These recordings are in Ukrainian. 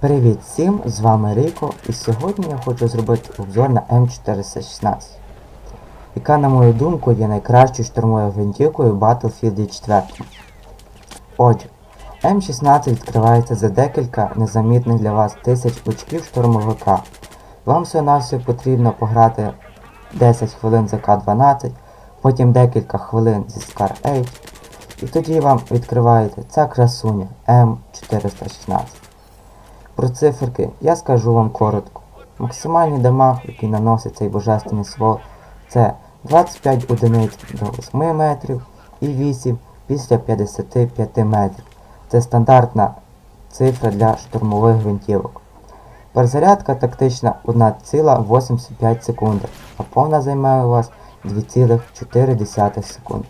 Привіт всім, з вами Ріко, і сьогодні я хочу зробити обзор на М416, яка, на мою думку, є найкращою штурмовою гвинтівкою в Battlefield 4. Отже, М16 відкривається за декілька незамітних для вас тисяч очків штурмовика. Вам всього-навсього потрібно пограти 10 хвилин за К12, потім декілька хвилин зі Scar 8, і тоді вам відкривається ця красуня М416. Про циферки я скажу вам коротко. Максимальний дамаг, який наносить цей божественний ствол, це 25 одиниць до 8 метрів і 8 після 55 метрів. Це стандартна цифра для штурмових гвинтівок. Перезарядка тактична 1,85 секунди, а повна займає у вас 2,4 секунди.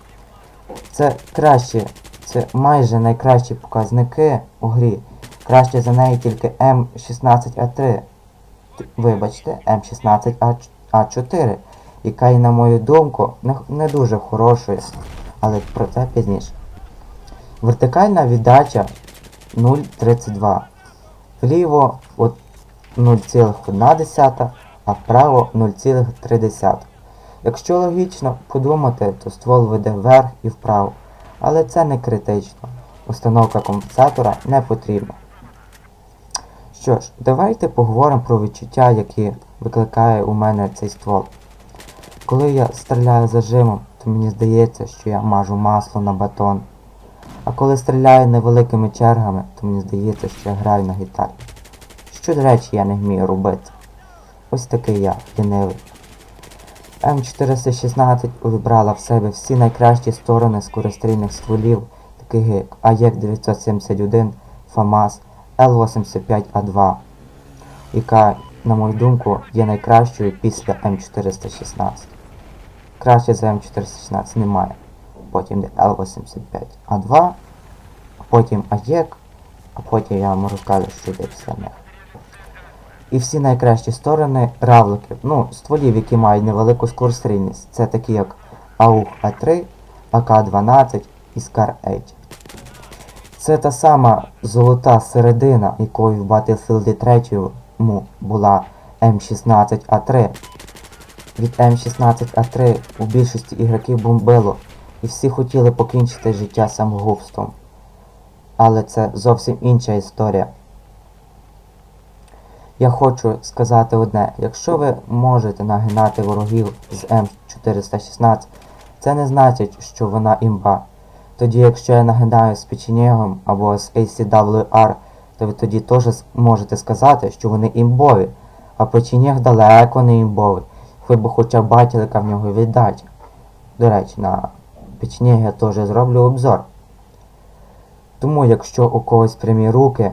Це краще, це майже найкращі показники у грі. Краще за неї тільки М16А3. Вибачте, М16А4, яка є, на мою думку, не, дуже хорошою, але про це пізніше. Вертикальна віддача 0,32. Вліво 0,1, а вправо 0,3. Якщо логічно подумати, то ствол веде вверх і вправо. Але це не критично. Установка компенсатора не потрібна. Що ж, давайте поговоримо про відчуття, які викликає у мене цей ствол. Коли я стріляю зажимом, то мені здається, що я мажу масло на батон. А коли стріляю невеликими чергами, то мені здається, що я граю на гітарі. Що, до речі, я не вмію робити. Ось такий я, лінивий. М416 увібрала в себе всі найкращі сторони скорострільних стволів, таких як АЕК-971, ФАМАС, Л-85А2, яка, на мою думку, є найкращою після М416. Краще за М416 немає. Потім йде Л-85А2, а потім АЕК, а потім я вам розкажу, що йде після них. І всі найкращі сторони равликів, ну, стволів, які мають невелику скорострільність. Це такі як АУХ А3, АК-12 і Скар 8. Це та сама золота середина, якою в Battlefield 3 була М16А3. Від М16А3 у більшості ігроків бомбило, і всі хотіли покінчити життя самогубством. Але це зовсім інша історія. Я хочу сказати одне, якщо ви можете нагинати ворогів з М416, це не значить, що вона імба. Тоді, якщо я нагинаю з печенєгом або з ACWR, то ви тоді теж можете сказати, що вони імбові, а печенєг далеко не імбовий. Ви б хоча б бачили, яка в нього віддача. До речі, на печенєг я теж зроблю обзор. Тому, якщо у когось прямі руки,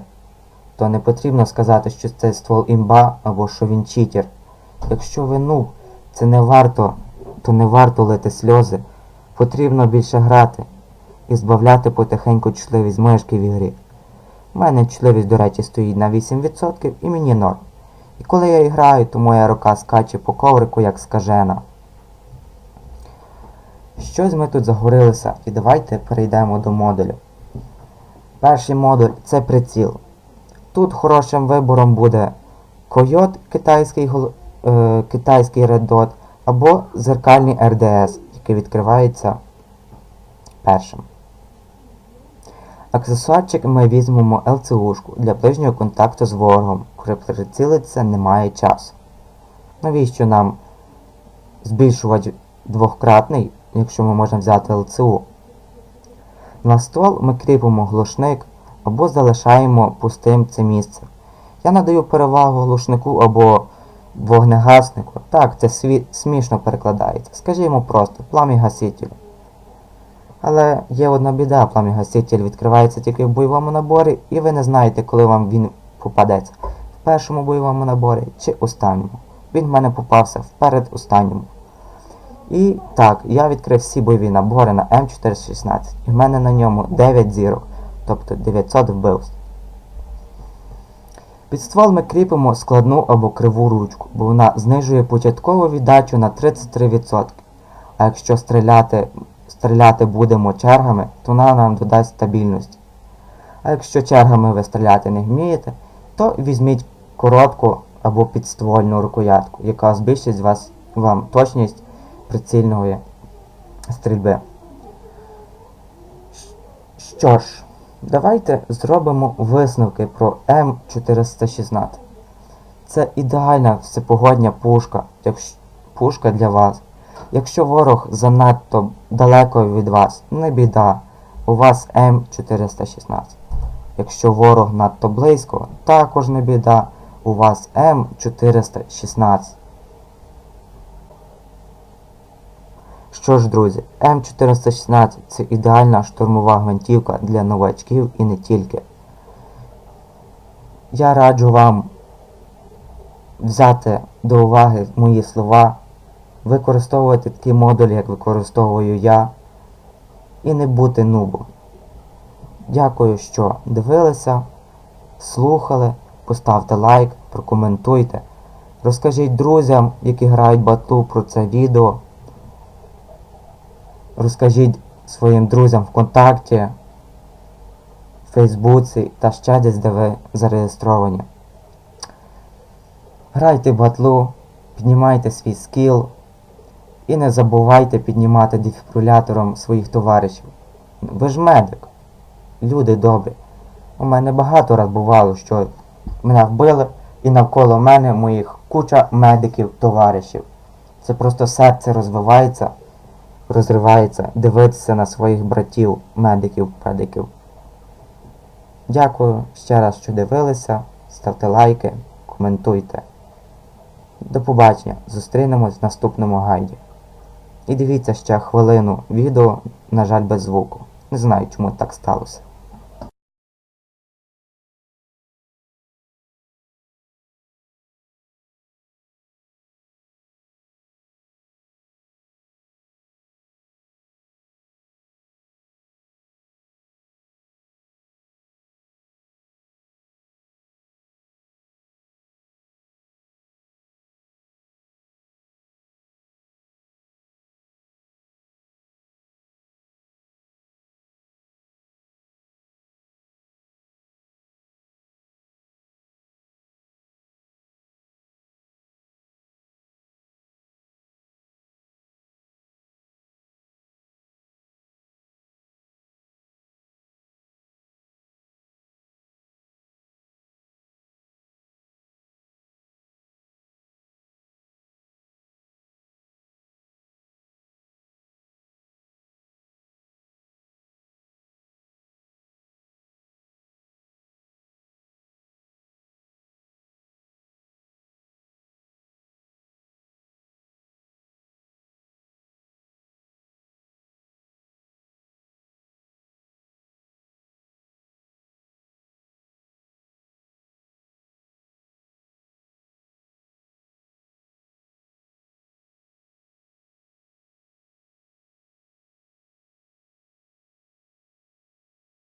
то не потрібно сказати, що це ствол імба або що він читер. Якщо ви нуб, це не варто, то не варто лити сльози. Потрібно більше грати і збавляти потихеньку чутливість мишки в ігрі. У мене чутливість, до речі, стоїть на 8% і мені норм. І коли я граю, то моя рука скаче по коврику як скажена. Щось ми тут загорилися, і давайте перейдемо до модулю. Перший модуль це приціл. Тут хорошим вибором буде Койот китайський, е, китайський Red Dot або зеркальний RDS, який відкривається першим. Аксесуарчик ми візьмемо ЛЦУшку для ближнього контакту з ворогом, коли прицілитися немає часу. Навіщо нам збільшувач двохкратний, якщо ми можемо взяти ЛЦУ? На ствол ми кріпимо глушник або залишаємо пустим це місце. Я надаю перевагу глушнику або вогнегаснику. Так, це смішно перекладається. Скажімо просто, пламігасителю. Але є одна біда, пламігаситель відкривається тільки в бойовому наборі, і ви не знаєте, коли вам він попадеться. В першому бойовому наборі чи останньому. Він в мене попався вперед останньому. І так, я відкрив всі бойові набори на М416. І в мене на ньому 9 зірок, тобто 900 вбивств. Під ствол ми кріпимо складну або криву ручку, бо вона знижує початкову віддачу на 33%. А якщо стріляти, стріляти будемо чергами, то вона нам додасть стабільності. А якщо чергами ви стріляти не вмієте, то візьміть коротку або підствольну рукоятку, яка збільшить вас, вам точність прицільної стрільби. Що ж, давайте зробимо висновки про М416. Це ідеальна всепогодня пушка, пушка для вас. Якщо ворог занадто далеко від вас, не біда, у вас М416. Якщо ворог надто близько, також не біда, у вас М416. Що ж, друзі, М416 це ідеальна штурмова гвинтівка для новачків і не тільки. Я раджу вам взяти до уваги мої слова, використовувати такі модулі, як використовую я, і не бути нубом. Дякую, що дивилися, слухали, поставте лайк, прокоментуйте. Розкажіть друзям, які грають батлу про це відео. Розкажіть своїм друзям ВКонтакті, Фейсбуці та ще десь, де ви зареєстровані. Грайте батлу, піднімайте свій скіл і не забувайте піднімати дефібрилятором своїх товаришів. Ви ж медик, люди добрі. У мене багато раз бувало, що мене вбили і навколо мене моїх куча медиків, товаришів. Це просто серце розвивається, розривається дивитися на своїх братів, медиків, педиків. Дякую ще раз, що дивилися. Ставте лайки, коментуйте. До побачення. Зустрінемось в наступному гайді. І дивіться ще хвилину відео, на жаль, без звуку. Не знаю, чому так сталося.